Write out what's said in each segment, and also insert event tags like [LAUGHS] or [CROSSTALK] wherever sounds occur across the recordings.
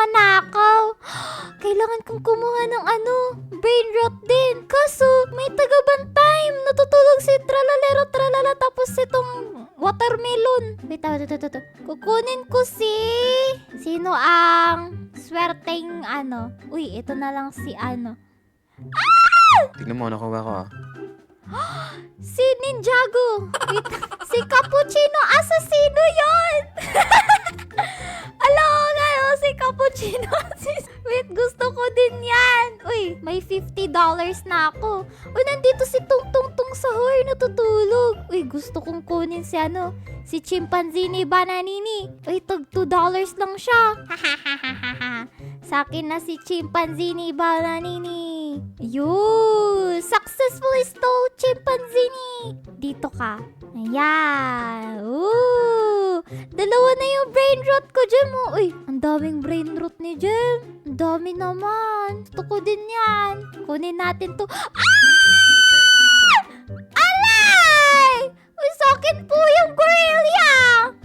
manakaw. Kailangan kong kumuha ng ano, brain rot din. Kaso, may taga-bantime. Natutulog si tralalero tralala tapos itong watermelon. Wait, ito, ito, ito. Kukunin ko si... Sino ang swerteng ano? Uy, ito na lang si ano. Tignan mo, nakuha ko ah. [GASPS] Si Ninjago. Si Cappuccino Assassino yon. [LAUGHS] Alam ko kayo, si Cappuccino [LAUGHS] Assassino. Wait, gusto ko din yan. Uy, may $50 na ako. Uy, nandito si Tung Tung Tung Sahur natutulog. Uy, gusto kong kunin si ano, si Chimpanzini Bananini. Uy, tag $2 lang siya. [LAUGHS] Sa akin na si Chimpanzini Bananini. Yun! Successfully stole Chimpanzini! Dito ka. Ayan. Ooh! Dalawa na yung brain rot ko, Jem. oh. Uy, ang daming brain rot ni Jem. Ang dami naman. Gusto ko din yan. Kunin natin to. Ah! Alay! Uy, sa akin po yung gorilla!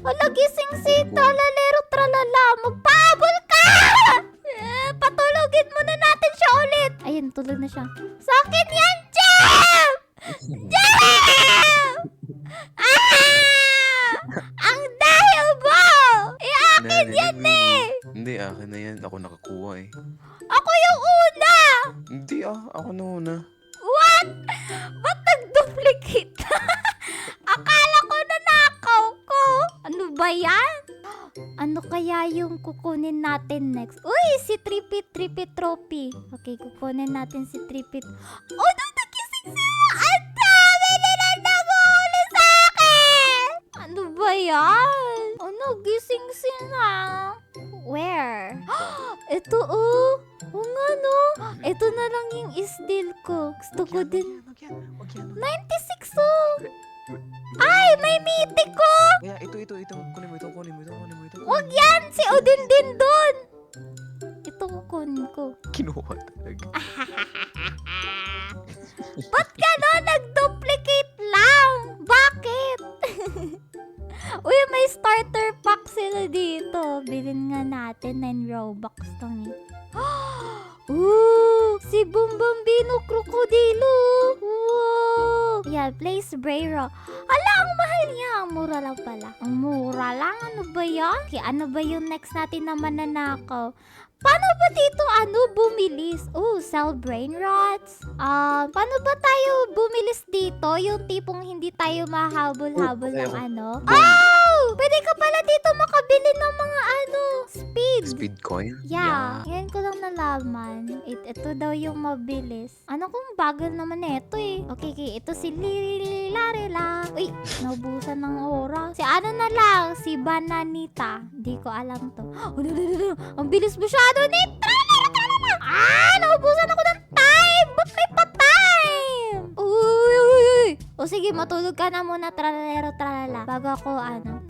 Wala gising si tralalero kaya yung kukunin natin next? Uy, si Tripit Tripit Trophy. Okay, kukunin natin si Tripit. Oh, nang nagising sila! Ang dami nila nabuli sa akin! Ano ba yan? Oh, nagising sila. Where? [GASPS] Ito oh. Oo nga no. Ito na lang yung isdil ko. Gusto ko din. Wag yan, wag yan. 96 oh. Ay, may meeting ko. Ito, ito, ito. Kunin mo ito, kunin mo ito, kunin mo ito. Wag yan. Si Odin din dun. Yan, place Brayro. Hala, ang mahal niya. Ang mura lang pala. Ang mura lang? Ano ba yan? Okay, ano ba yung next natin na mananakaw? Paano ba dito ano bumilis? Oh, sell brain rots. Ah, paano ba tayo bumilis dito? Yung tipong hindi tayo mahabol-habol ng ano? Oh! Pwede ka pala dito makabili ng mga ano, speed. Speed coin? Yeah, ngayon ko lang nalaman. It, ito daw yung mabilis. Ano kung bagal naman ito eh. Okay, okay. Ito si Lirilarila. Uy, naubusan ng oras. Si ano na lang, si Bananita. Hindi ko alam to. Oh, [GASPS] no, no, no, no. Ang bilis masyado ni Tralala, tralala. Ah, naubusan ako ng time. Ba't may pa-time? Uy, uy, uy, uy. O sige, matulog ka na muna, tralalero, tralala. Bago ako, ano.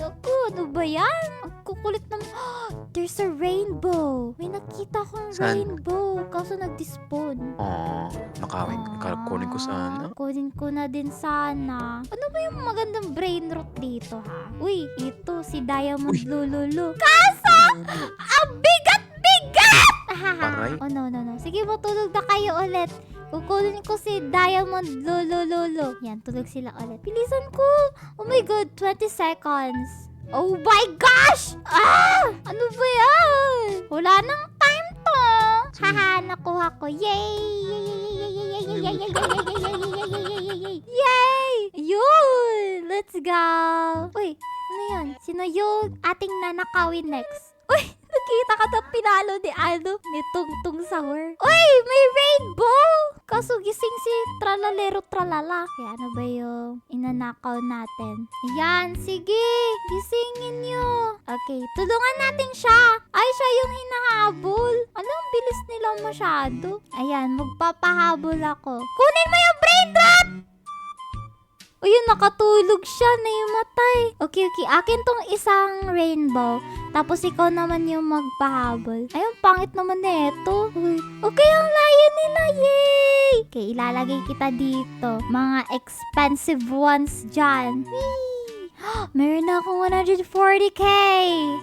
Ano ba yan? Ang kukulit naman. [GASPS] There's a rainbow. May nakita akong Saan? rainbow. Kaso nag-despawn. Oh, nakawin. Kunin ko sana. Ah, Kunin ko na din sana. Ano ba yung magandang brain rot dito, ha? Uy, ito, si Diamond Uy. Lululu. Kaso, ang bigat-bigat! [LAUGHS] Aray. oh, no, no, no. Sige, matulog na kayo ulit. Kukunin ko si Diamond Lululu. Yan, tulog sila ulit. Bilisan ko. Oh my God, 20 seconds. Oh my gosh! Ah! Ano ba yan? Wala nang time to. Haha, nakuha ko. Yay! Yay! Yay! Yay! Yay! Yay! Yay! Yay! Yay! Yay! Yay! Yun! Let's go! Uy, ano yan? Sino yung ating nanakawin next? Uy! Nakita ka na pinalo ni Ano ni Tungtung Sour. Uy! May rainbow! Kaso gising si Tralalero Tralala. Kaya ano ba yung inanakaw natin? Ayan, sige! Gisingin nyo! Okay, tulungan natin siya! Ay, siya yung hinahabol! Ano, ang bilis nila masyado. Ayan, magpapahabol ako. Kunin mo yung brain rot! O yun, nakatulog siya na yung matay. Okay, okay. Akin tong isang rainbow. Tapos ikaw naman yung magpahabol. Ayun, pangit naman na ito. Uy, okay, ang layo nila. Yay! Okay, ilalagay kita dito. Mga expensive ones dyan. Whee! [GASPS] Meron na akong 140k!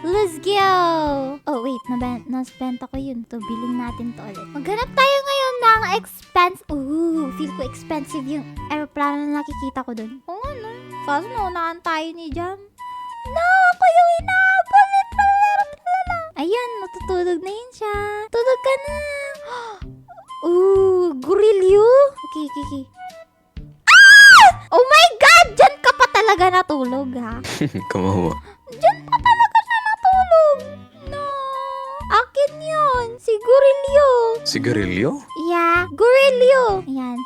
Let's go! Oh, wait. Naben naspenta ko yun. To, billing natin to ulit. Maghanap tayo ngayon ng expense... Ooh, feel ko expensive yung aeroplano na nakikita ko dun. Oo nga, no? Kaso naunahan tayo ni Jam. No! Ako yung inaabol! Ayan, natutulog na yun siya. Tulog ka na! [GASPS] Ooh, gorilyo? Okay, okay, okay. Ah! Oh my God! Diyan ka pa talaga natulog, ha? [LAUGHS] Kawawa. Diyan pa talaga siya natulog. No. Akin yun. Si Gorilyo. Sigarilyo? Yeah, Gorilyo. Yan.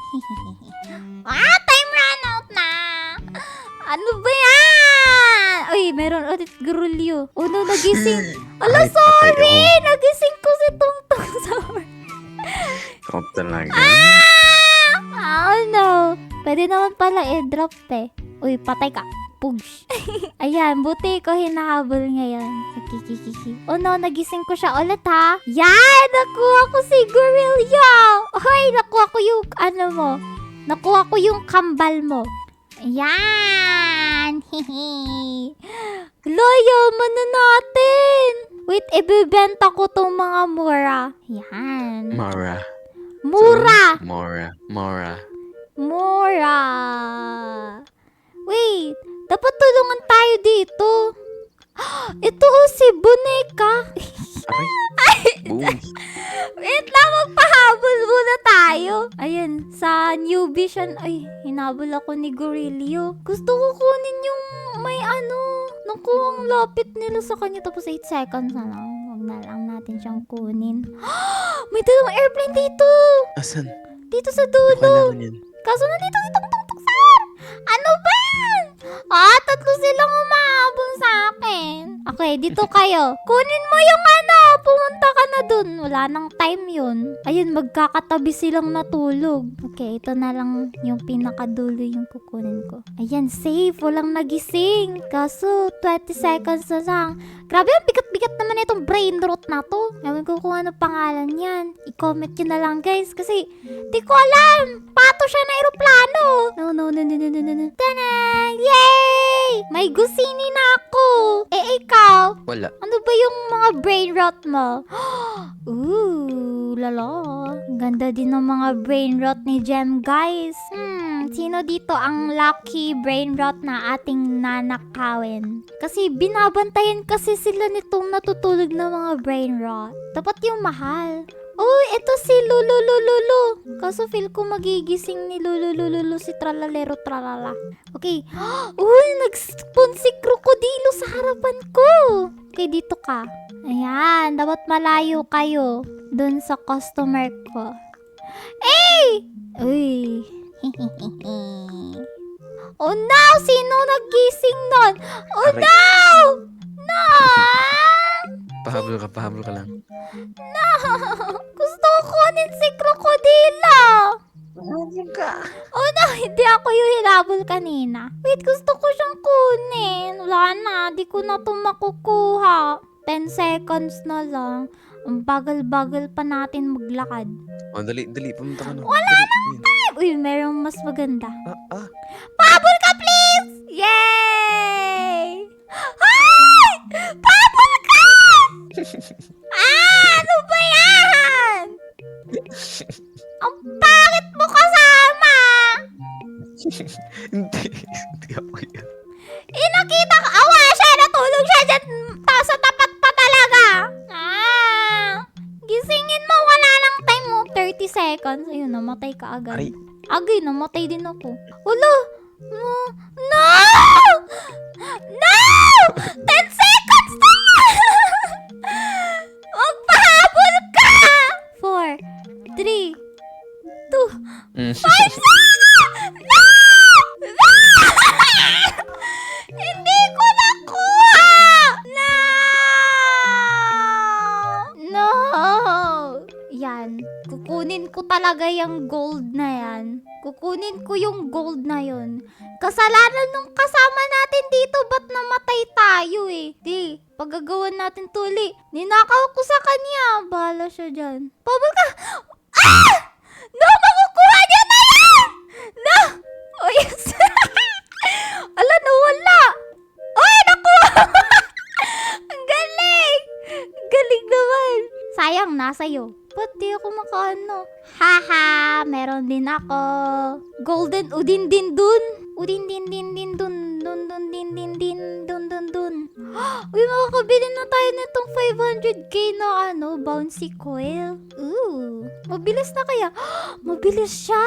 ah, time run out na. Ano ba yan? Uy, meron ulit Gorilyo. Oh no, nagising. [LAUGHS] Ala, sorry! Nagising ko si Tungtong ako. Ikaw talaga. Ah! Oh no. Pwede naman pala i-drop eh. Uy, patay ka. Pugs. [LAUGHS] Ayan, buti ko hinahabol ngayon. Kikikiki. Oh no, nagising ko siya ulit ha. Yan! Nakuha ko si Gorillo! Hoy, nakuha ko yung ano mo. Nakuha ko yung kambal mo. Yan! [LAUGHS] Loyo, na natin! Wait, ibibenta ko tong mga mura. Yan. Mara. Mura! Mora. Mora. Mura! Wait, dapat tulungan tayo dito. [GASPS] Ito oh, si Boneka. Aray. [LAUGHS] Boom. Wait lang, magpahabol muna tayo. Ayan, sa New Vision, ay, hinabol ako ni Gorilio. Gusto ko kunin yung may ano, naku, ang lapit nila sa kanya. Tapos 8 seconds na lang. Huwag na lang natin siyang kunin. [GASPS] may dalawang airplane dito! Asan? Dito sa dulo. Kaso nandito itong tuktuksan! Ano ba? Ah, tatlo silang umahabol sa akin. Okay, dito kayo. Kunin mo yung ano, Wala nang time yun. Ayun, magkakatabi silang natulog. Okay, ito na lang yung pinakadulo yung kukunin ko. Ayan, safe. Walang nagising. Kaso, 20 seconds na lang. Grabe, ang bigat-bigat naman itong brain rot na to. Ewan ko kung ano pangalan yan. I-comment nyo na lang, guys. Kasi, di ko alam. Pato siya na aeroplano. No, no, no, no, no, no, no, no. Tanan! Yay! May gusini na ako. Eh, ikaw? Wala. Ano ba yung mga brain rot mo? [GASPS] Ooh. Ang Ganda din ng mga brain rot ni Jem, guys. Hmm, sino dito ang lucky brain rot na ating nanakawin? Kasi binabantayan kasi sila nitong natutulog na mga brain rot. Dapat yung mahal. Oh, ito si Lulu Lulu. Kaso feel ko magigising ni Lulu Lulu si Tralalero Tralala. Okay. [GASPS] Uy, nag-spawn si krokodilo sa harapan ko. Okay, dito ka. Ayan, dapat malayo kayo dun sa customer ko. Eh! Uy. [LAUGHS] oh no! Sino nagising nun? Oh no! No! Pahabol ka, pahabol ka lang. No! Gusto ko kunin si krokodilo! Oh no, hindi ako yung hinabol kanina. Wait, gusto ko siyang kunin. Wala na, di ko na ito makukuha. 10 seconds na lang. Ang bagal-bagal pa natin maglakad. Oh, dali, dali. Pumunta ka na. Wala dali. na time! Uy, merong mas maganda. Ah, ah. Pahabol ka, please! Yay! Ay! Pahabol! Ah, ano ba yan? Ang pangit mo kasama! hindi. Hindi ako yan. Eh, nakita ko, awa siya, natulog siya dyan, ta sa tapat pa talaga. Ah, gisingin mo, wala lang time mo, 30 seconds. Ayun, namatay ka agad. Aray. Agay, namatay din ako. Wala! No! No! No! 10 No! No! [LAUGHS] Hindi ko nakuha! No! No! Yan. Kukunin ko talaga yung gold na yan. Kukunin ko yung gold na yun. Kasalanan nung kasama natin dito, ba't namatay tayo eh? Di, pagagawan natin tuli. Ninakaw ko sa kanya. Bahala siya dyan. Pabal ka! Ah! No, makukuha niya yes! [LAUGHS] Ala, nawala! [LAUGHS] Ang galing! Galing naman! Sayang, nasa'yo. Ba't di ako makaano? Haha, meron din ako. Golden udin din dun. Udin din din din dun. Dun dun din din din dun dun dun. [GASPS] Uy, makakabili na tayo nitong 500k na ano, bouncy coil. Ooh, mabilis na kaya. [GASPS] mabilis siya.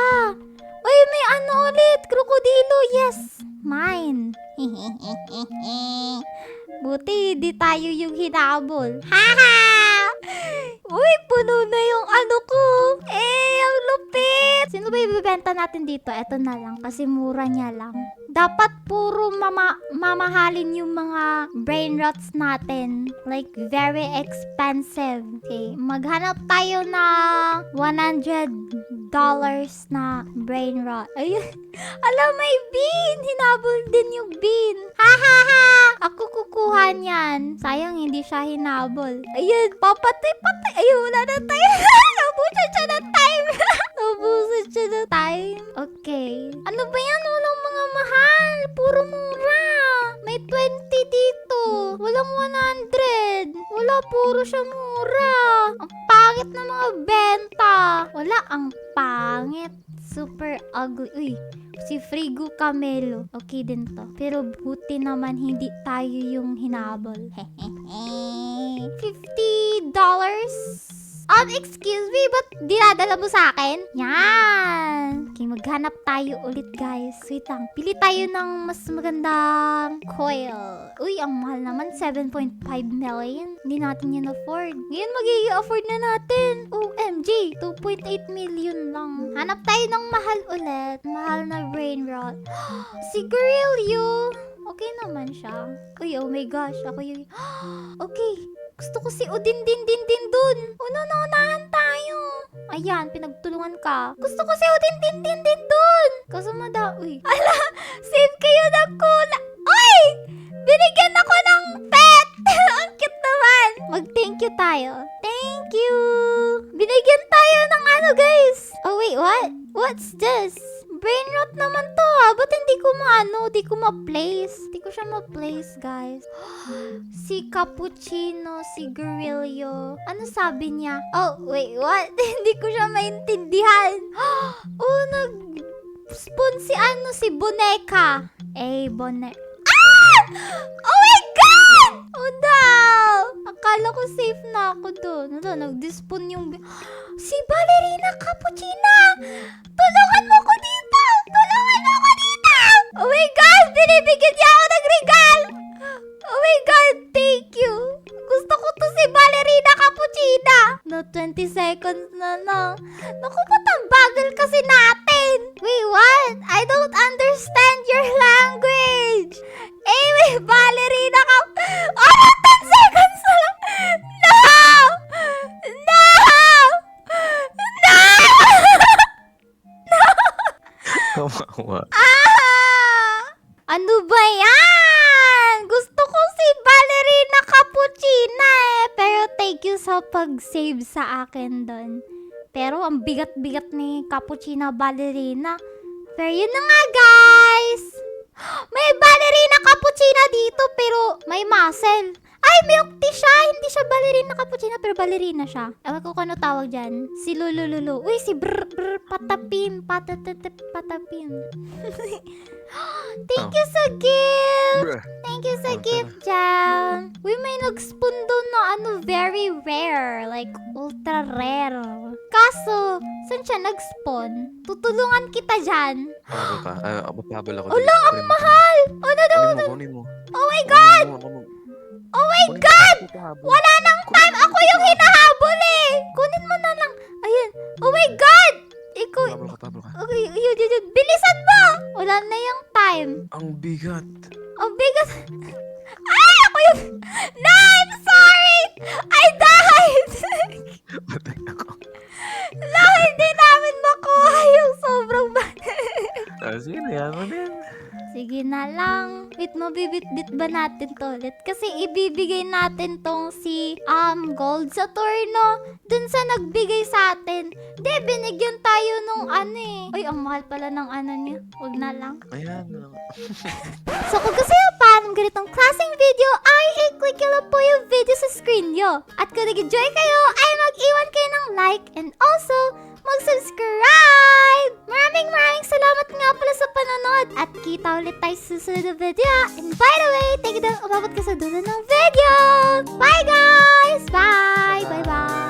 Uy, may ano ulit, krokodilo. Yes, mine. [LAUGHS] Buti di tayo yung hinabol. Haha! Uy, puno na yung ano ko. Eh, ang lupit. Sino ba ibibenta natin dito? Eto na lang kasi mura niya lang. Dapat puro mama mamahalin yung mga brain rots natin. Like, very expensive. Okay, maghanap tayo ng 100 dollars na brain rot. Ayun. [LAUGHS] Alam, may bean. Hinabol din yung bean. Ha ha ha! Ako niyan. Sayang hindi siya hinabol. Ayun, papatay-patay. Ayun, wala na tayo. [LAUGHS] Nabusan siya ng time. [LAUGHS] Nabusan siya ng time. Okay. Ano ba yan? Walang mga mahal. Puro mura. May 20 dito. Walang 100. Wala, puro siya mura. Ang pangit na mga benta. Wala, ang pangit. Super ugly. Uy, si Frigo Camelo. Okay din to. Pero buti naman hindi tayo yung hinabol. [LAUGHS] $50 Um, excuse me, ba't dinadala mo sa akin? Yan! Okay, maghanap tayo ulit, guys. Wait lang. Pili tayo ng mas magandang coil. Uy, ang mahal naman. 7.5 million. Hindi natin yan afford. Ngayon, magiging afford na natin. OMG! 2.8 million lang. Hanap tayo ng mahal ulit. Mahal na brain rot. [GASPS] Sigarilyo! Okay naman siya. Uy, oh my gosh. Ako yung... [GASPS] okay. Gusto ko si Odin din din din dun. Una na unahan tayo. Ayan, pinagtulungan ka. Gusto ko si Odin din din din dun. Kaso mada, uy. [LAUGHS] Ala, save kayo ng kula. Uy! Binigyan ako ng pet! [LAUGHS] Ang cute naman. Mag-thank you tayo. Thank you. Binigyan tayo ng ano, guys. Oh, wait, what? What's this? Brain rot naman to ah. Ko maano? Di ko ma-place. Di ko siya ma-place, guys. [GASPS] si Cappuccino, si Guerrillo. Ano sabi niya? Oh, wait, what? [LAUGHS] hindi ko siya maintindihan. [GASPS] oh, nag-spawn si ano, si Boneka. Eh, Boneka. Ah! Oh my God! Oh no! Akala ko safe na ako doon. Ano, nag-despawn yung... [GASPS] Si Ballerina Cappuccina! Tulungan mo ko dito! Seconds na lang. Naku, ba't ang bagal kasi natin? Wait, what? I don't understand your language! Eh, may ballerina [LAUGHS] ka... Oh, 10 seconds na lang! No! No! No! [LAUGHS] Kawawa. Ah! Ano ba yan? Gusto ko si Ballerina Cappuccina eh. Pero thank you sa pag-save sa akin doon. Pero ang bigat-bigat ni Cappuccina Ballerina. Pero yun na nga guys. [GASPS] May Ballerina Cappuccina dito pero may muscle. Ay, milk tea siya. Hindi siya ballerina cappuccino, pero ballerina siya. Ewan ko kung ano tawag dyan. Si Lulululu. Uy, si brr brr patapim. Patatatap patapim. [LAUGHS] Thank you sa gift. Thank you sa Oh, gift, Jam. Uy, may nag-spoon doon na ano, very rare. Like, ultra rare. Kaso, saan siya nag-spawn? Tutulungan kita dyan. Pahabol ka. Ay, uh, pahabol ako. Ulo, ang mahal! Oh, no, no, Kunin mo, kunin mo. Oh my God! Kunin mo, ako mag- Oh my God! Wala nang time! Ako yung hinahabol eh! Kunin mo na lang. Ayun. Oh my God! Ikaw, Pahabol ka, pahabol ka. okay, yun, yun, yun. Bilisan mo! Wala na yung time. Ang bigat. Ang bigat. [LAUGHS] Ay, ako yung... No, I'm sorry! I died! [LAUGHS] Patay ako. no, hindi namin makuha yung sobrang bad. [LAUGHS] Sige, yan mo din. Sige na lang. Wait, mabibit-bit ba natin to ulit? Kasi ibibigay natin tong si um, Gold Saturno dun sa nagbigay sa atin. Di, binigyan tayo nung ano eh. Uy, ang mahal pala ng ano niya. Wag na lang. Ayan. So, kung gusto nyo pa ng ganitong klaseng video ay i-click nyo lang po yung video sa screen nyo. At kung nag-enjoy kayo, ay mag-iwan kayo ng like and also mag-subscribe! Maraming maraming salamat nga pala sa panonood at kita ulit tayo sa susunod na video. And by the way, thank you dahil umabot ka sa dulo ng video! Bye guys! Bye! Bye-bye!